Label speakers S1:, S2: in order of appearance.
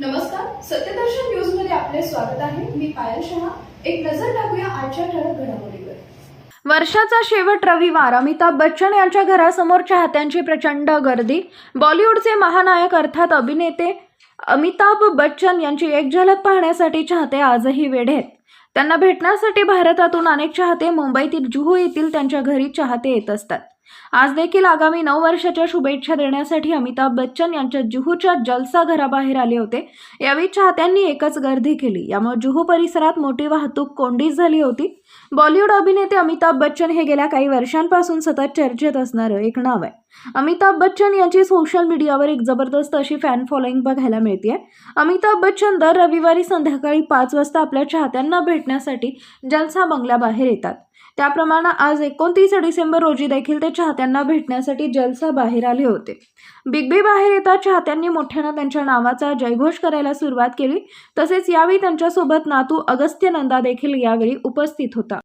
S1: नमस्कार सत्यदर्शन न्यूजमध्ये आपले स्वागत आहे. मी पायल शहा. एक नजर टाकूया आजच्या ठळक घडामोडीवर.
S2: वर्षाचा शेवट रविवार. अमिताभ बच्चन यांच्या घरासमोर चाहत्यांची प्रचंड गर्दी. बॉलिवूडचे महानायक अर्थात अभिनेते अमिताभ बच्चन यांची एक झलक पाहण्यासाठी चाहते आजही वेढे आहेत. त्यांना भेटण्यासाठी भारतातून अनेक चाहते मुंबईतील जुहू येथील त्यांच्या घरी चाहते येत असतात. आज देखील आगामी नऊ वर्षाच्या शुभेच्छा देण्यासाठी अमिताभ बच्चन यांच्या जुहूच्या जलसा घराबाहेर आले होते. यावेळी चाहत्यांनी एकच गर्दी केली. यामुळे जुहू परिसरात मोठी वाहतूक कोंडीच झाली होती. बॉलिवूड अभिनेते अमिताभ बच्चन हे गेल्या काही वर्षांपासून सतत चर्चेत असणारं एक नाव आहे. अमिताभ बच्चन यांची सोशल मीडियावर एक जबरदस्त अशी फॅन फॉलोईंग बघायला मिळते अमिताभ बच्चन दर रविवारी संध्याकाळी पाच वाजता आपल्या चाहत्यांना भेटण्यासाठी जलसा बंगल्याबाहेर येतात. त्याप्रमाणे आज एकोणतीस डिसेंबर रोजी देखील ते चाहत्यांना भेटण्यासाठी जलसा बाहेर आले होते. बिग बी बाहेर येता चाहत्यांनी मोठ्यानं त्यांच्या नावाचा जयघोष करायला सुरुवात केली. तसेच यावेळी त्यांच्यासोबत नातू अगस्त्य नंदा देखील यावेळी उपस्थित होता.